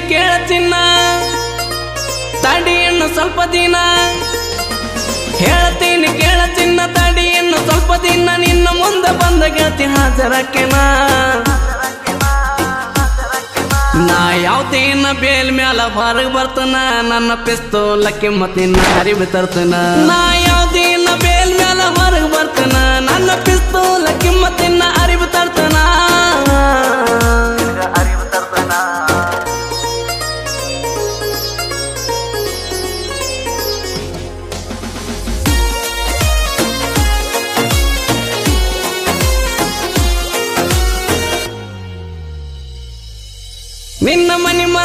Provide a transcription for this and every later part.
ಕೇಳ ಚಿನ್ನ ತಡಿ ಸ್ವಲ್ಪ ದಿನ. ಹೇಳ್ತೀನಿ ಕೇಳ ಚಿನ್ನ ತಡಿ ಸ್ವಲ್ಪ ದಿನ. ನಿನ್ನ ಮುಂದೆ ಬಂದ ಗೆಳತಿ ಹಾಜರಕ್ಕೆನ ನಾ. ಯಾವ್ದೇನ ಬೇಲ್ ಮ್ಯಾಲ ಹೊರಗ್ ಬರ್ತನ? ನನ್ನ ಪಿಸ್ತೂಲಕ್ಕೆ ಕಿಮ್ಮತ್ ನಿನ್ನ ಅರಿವು ತರ್ತನ? ನಾ ಯಾವ್ದೇನ ಬೇಲ್ ಮ್ಯಾಲ ಹೊರಗ್ ಬರ್ತನ? ನನ್ನ ಪಿಸ್ತೂಲಕ್ಕೆ ಕಿಮ್ಮತ್ ನಿನ್ನ ಅರಿವು ತರ್ತನ?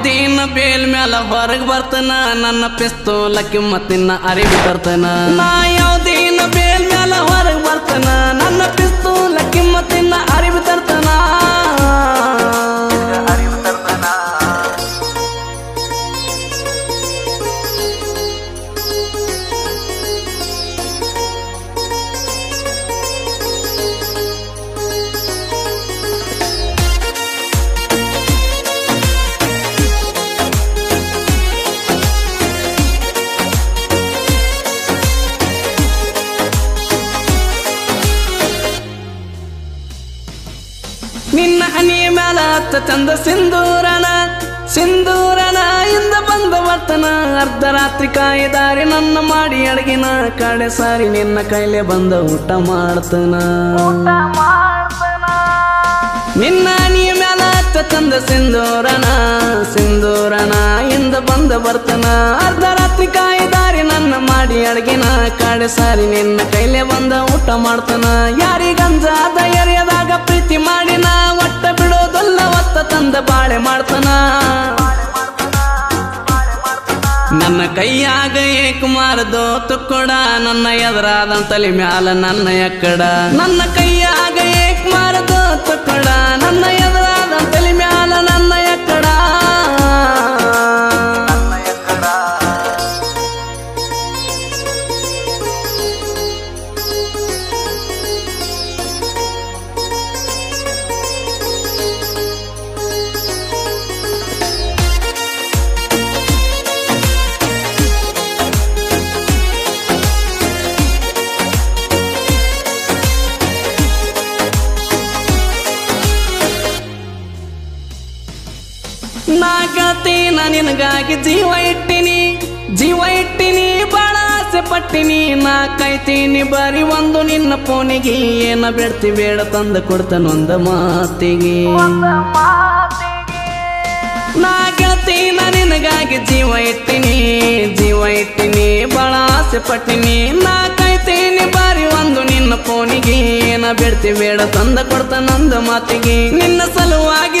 ನಾ ಯಾವ್ದೇನ ಬೇಲ್ ಮ್ಯಾಲ ಹೊರಗ್ ಬರ್ತನ, ನನ್ನ ಪಿಸ್ತೂಲಕ್ಕೆ ಕಿಮ್ಮತ್ತಿನ ಅರಿವು ತರ್ತನ. ನಾ ದೀನ ಬೇಲ್ ಮ್ಯಾಲ ಹೊರಗ್ ಬರ್ತನ, ನನ್ನ ಪಿಸ್ತೂಲಕ್ಕೆ ಕಿಮ್ಮತ್ತಿನ ಅರಿ ನಿನ್ನ ಮೇಲ ಹತ್ತ ಚಂದ ಸಿಂಧೂರನ ಸಿಂಧೂರನ ಇಂದ ಬಂದ ವರ್ತನ. ಅರ್ಧ ರಾತ್ರಿ ಕಾಯಿದಾರಿ ನನ್ನ ಮಾಡಿ ಅಡಗಿನ ಕಡೆ ಸಾರಿ ನಿನ್ನ ಕೈಲೆ ಬಂದ ಊಟ ಮಾಡ್ತನ. ನಿನ್ನ ನೀ ಮ್ಯಾಲ ಹತ್ತ ಚಂದ ಸಿಂಧೂರನ ಸಿಂಧೂರನ ಇಂದ ಬಂದ ಬರ್ತನ ಅರ್ಧ ರಾತ್ರಿ ಕಾಯಿದಾರಿ ನನ್ನ ಮಾಡಿ ಅಡಗಿನ ಕಡೆ ಸಾರಿ ನಿನ್ನ ಕೈಲೆ ಬಂದ ಊಟ ಮಾಡ್ತನ. ಯಾರಿಗಂಜಾದ ಎರೆಯದಾಗ ಕೈಯಾಗ ಏಕುಮಾರದು ತುಕ್ಕೊಡ ನನ್ನ ಎದುರಾದ ತಲೆ ಮ್ಯಾಲ ನನ್ನ ಎಕ್ಕಡ. ನನ್ನ ಕೈಯಾಗ ಏಕುಮಾರದು ತುಕ್ಕೊಡ ನನ್ನ ಎದುರಾದ ತಲೆ ಮ್ಯಾಲ ನನ್ನ ನಾ ನಾನು ನಿನಗಾಗಿ ಜೀವ ಇಟ್ಟಿನಿ ಜೀವ ಇಟ್ಟಿನಿ ಬಾಳ ಆಸೆ ಪಟ್ಟಿನಿ. ನಾ ಕಾಯ್ತೀನಿ ಬರೀ ಒಂದು ನಿನ್ನ ಫೋನಿಗೆ ಏನ ಬೆಡ್ತಿ ಬೇಡ ತಂದ ಕೊಡ್ತಾನೊಂದ ಮಾತಿಗೆ. ಮಾತಿಗೆ. ನಾ ಗೆಳತೀನ ನಿನಗಾಗಿ ಜೀವ ಇಟ್ಟಿನಿ ಜೀವ ಇಟ್ಟಿನಿ ಬಾಳ ಆಸೆ ಪಟ್ಟಿನಿ. ನಾ ಕಾಯ್ತೀನಿ ಬಾರಿ ಒಂದು ನಿನ್ನ ಫೋನಿಗೆ ಏನ ಬೆಡ್ತಿ ಬೇಡ ತಂದ ಕೊಡ್ತಾನೊಂದ ಮಾತಿಗೆ. ನಿನ್ನ ಸಲುವಾಗಿ